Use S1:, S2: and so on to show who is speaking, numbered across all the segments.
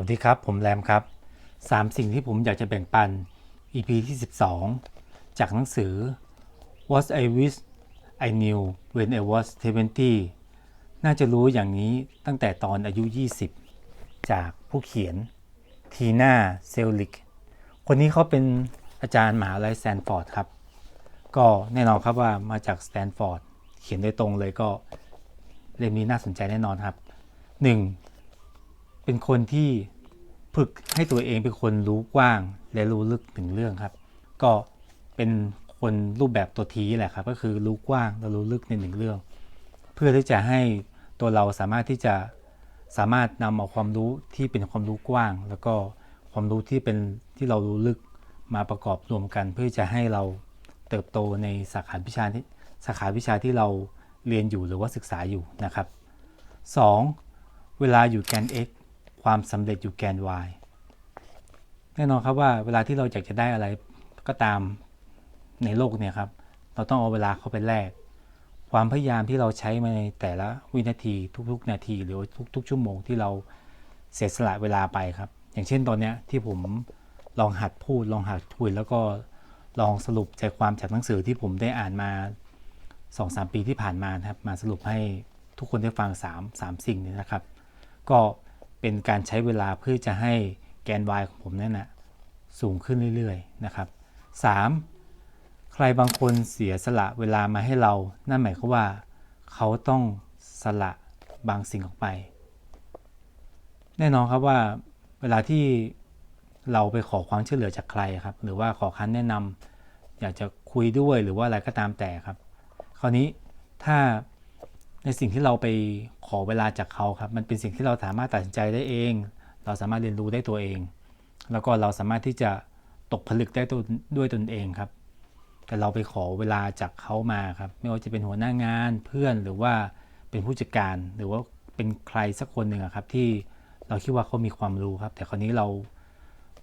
S1: วัสดีครับ ผมแรมครับ 3 สิ่งที่ผมอยากจะแบ่งปัน EP ที่ 12 จากหนังสือ What I Wish I Knew When I Was 20น่าจะรู้อย่างนี้ตั้งแต่ตอนอายุ 20 จากผู้เขียนทีน่าเซลลิก คนนี้เขาเป็นอาจารย์มหาลัยสแตนฟอร์ดครับ ก็แน่นอนครับว่ามาจากสแตนฟอร์ดเขียนโดยตรงเลยก็เล่มนี้น่าสนใจแน่นอนครับ 1. เป็นคนที่ฝึกให้ตัวเองเป็นคนรู้กว้าง และรู้ลึกถึงเรื่องครับ ก็เป็นคนรูปแบบตัวทีแหละครับ ก็คือรู้กว้างและรู้ลึกในหนึ่งเรื่อง เพื่อที่จะให้ตัวเราสามารถที่จะสามารถนำเอาความรู้ที่เป็นความรู้กว้าง แล้วก็ความรู้ที่เป็นที่เรารู้ลึกมาประกอบรวมกัน เพื่อจะให้เราเติบโตในสาขาวิชาที่สาขาวิชาที่เราเรียนอยู่หรือว่าศึกษาอยู่นะครับ 2. เวลาอยู่แกน x ความสำเร็จอยู่แกน y แน่นอนครับว่าเวลาที่เราอยากจะได้อะไรก็ตามในโลกเนี่ยครับ เราต้องเอาเวลาเข้าไปแลกความพยายามที่เราใช้มาในแต่ละวินาทีทุกๆ นาที หรือทุกๆ ชั่วโมงที่เราเสียสละเวลาไปครับ อย่างเช่นตอนเนี้ยที่ผมลองหัดพูดลองหัดคุยแล้วก็ลองสรุปใจความจากหนังสือที่ผมได้อ่านมาสองสามปีที่ผ่านมานะครับ มาสรุปให้ทุกคนได้ฟัง 3 3 สิ่งนี้นะครับ ก็ เป็นการใช้เวลาเพื่อจะให้แกน y ของผมนั่นนะสูงขึ้นเรื่อยๆนะครับ 3. ใครบางคนเสียสละเวลามาให้เรา นั่นหมายความว่า เขาต้องสละบางสิ่งออกไป แน่นอนครับว่าเวลาที่เราไปขอความช่วยเหลือจากใครครับ หรือว่าขอคำแนะนำอยากจะคุยด้วยหรือว่าอะไรก็ตามแต่ครับ คราวนี้ถ้า ในสิ่งที่เราไปขอเวลาจากเขาครับ มันเป็นสิ่งที่เราสามารถตัดสินใจได้เอง เราสามารถเรียนรู้ได้ตัวเอง แล้วก็เราสามารถที่จะตกผลึกได้ด้วยตนเองครับ แต่เราไปขอเวลาจากเขามาครับ ไม่ว่าจะเป็นหัวหน้างานเพื่อนหรือว่าเป็นผู้จัดการ หรือว่าเป็นใครสักคนหนึ่งครับ ที่เราคิดว่าเขามีความรู้ครับ แต่คราวนี้เรา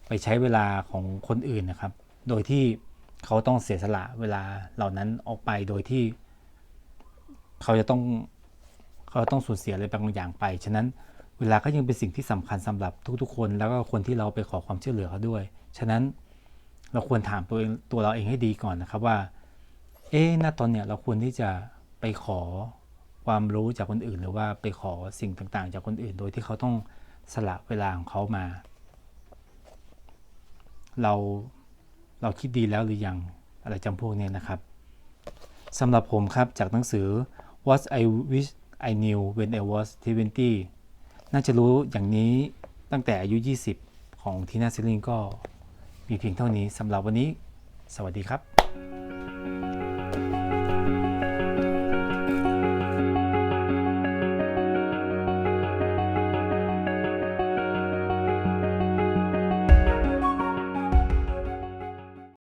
S1: ไปใช้เวลาของคนอื่นนะครับ โดยที่เขาต้องเสียสละเวลาเหล่านั้นออกไปโดยที่ เขาจะต้อง เขาต้องสูญเสียอะไรบางอย่างไป ฉะนั้นเวลาก็ยังเป็นสิ่งที่สำคัญสำหรับทุกๆ คน แล้วก็คนที่เราไปขอความช่วยเหลือเขาด้วย ฉะนั้นเราควรถามตัวเองตัวเราเองให้ดีก่อนนะครับว่า เอ๊ะ ณ ตอนเนี้ยเราควรที่จะไปขอความรู้จากคนอื่น หรือว่าไปขอสิ่งต่างๆ จากคนอื่น โดยที่เขาต้องสละเวลาของเขามา เราเราคิดดีแล้วหรือยังอะไรจำพวกนี้นะครับสำหรับผมครับจากหนังสือ What I Wish I Knew When I Was 20 น่าจะรู้อย่างนี้ตั้งแต่อายุ 20 ของทีน่าซิลลิงก็มีเพียงเท่านี้สำหรับวันนี้ สวัสดีครับ